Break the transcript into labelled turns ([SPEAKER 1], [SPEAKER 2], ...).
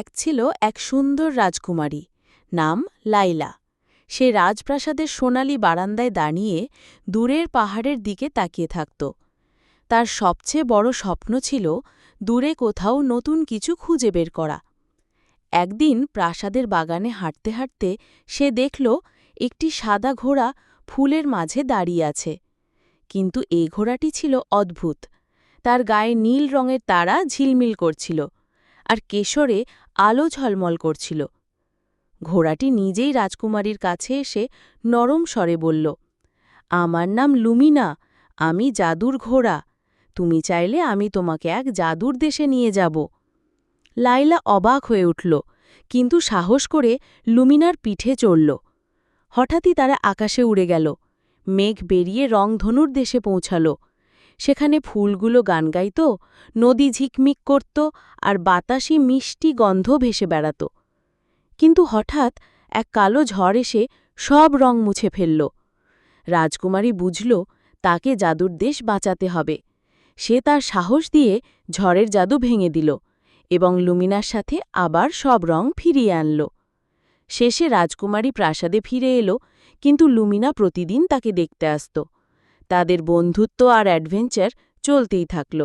[SPEAKER 1] এক ছিল এক সুন্দর রাজকুমারী, নাম লাইলা। সে রাজপ্রাসাদের সোনালি বারান্দায় দাঁড়িয়ে দূরের পাহাড়ের দিকে তাকিয়ে থাকত। তার সবচেয়ে বড় স্বপ্ন ছিল দূরে কোথাও নতুন কিছু খুঁজে বের করা। একদিন প্রাসাদের বাগানে হাঁটতে হাঁটতে সে দেখল একটি সাদা ঘোড়া ফুলের মাঝে দাঁড়িয়ে আছে। কিন্তু এ ঘোড়াটি ছিল অদ্ভুত। তার গায়ে নীল রঙের তারা ঝিলমিল করছিল। আর কেশরে আলো ঝলমল করছিল। ঘোড়াটি নিজেই রাজকুমারীর কাছে এসে নরম স্বরে বলল, আমার নাম লুমিনা, আমি জাদুর ঘোড়া। তুমি চাইলে আমি তোমাকে এক জাদুর দেশে নিয়ে যাব লাইলা অবাক হয়ে উঠল, কিন্তু সাহস করে লুমিনার পিঠে চড়ল। হঠাৎই তারা আকাশে উড়ে গেল। মেঘ বেরিয়ে রংধনুর দেশে পৌঁছাল। সেখানে ফুলগুলো গান গাইত, নদী ঝিকমিক করত আর বাতাসি মিষ্টি গন্ধ ভেসে বেড়াত। কিন্তু হঠাৎ এক কালো ঝড় এসে সব রং মুছে ফেলল। রাজকুমারী বুঝল, তাকে জাদুর দেশ বাঁচাতে হবে। সে তার সাহস দিয়ে ঝড়ের জাদু ভেঙে দিল এবং লুমিনার সাথে আবার সব রং ফিরিয়ে আনল। শেষে রাজকুমারী প্রাসাদে ফিরে এলো, কিন্তু লুমিনা প্রতিদিন তাকে দেখতে আসত। তাদের বন্ধুত্ব আর অ্যাডভেঞ্চার চলতেই থাকল।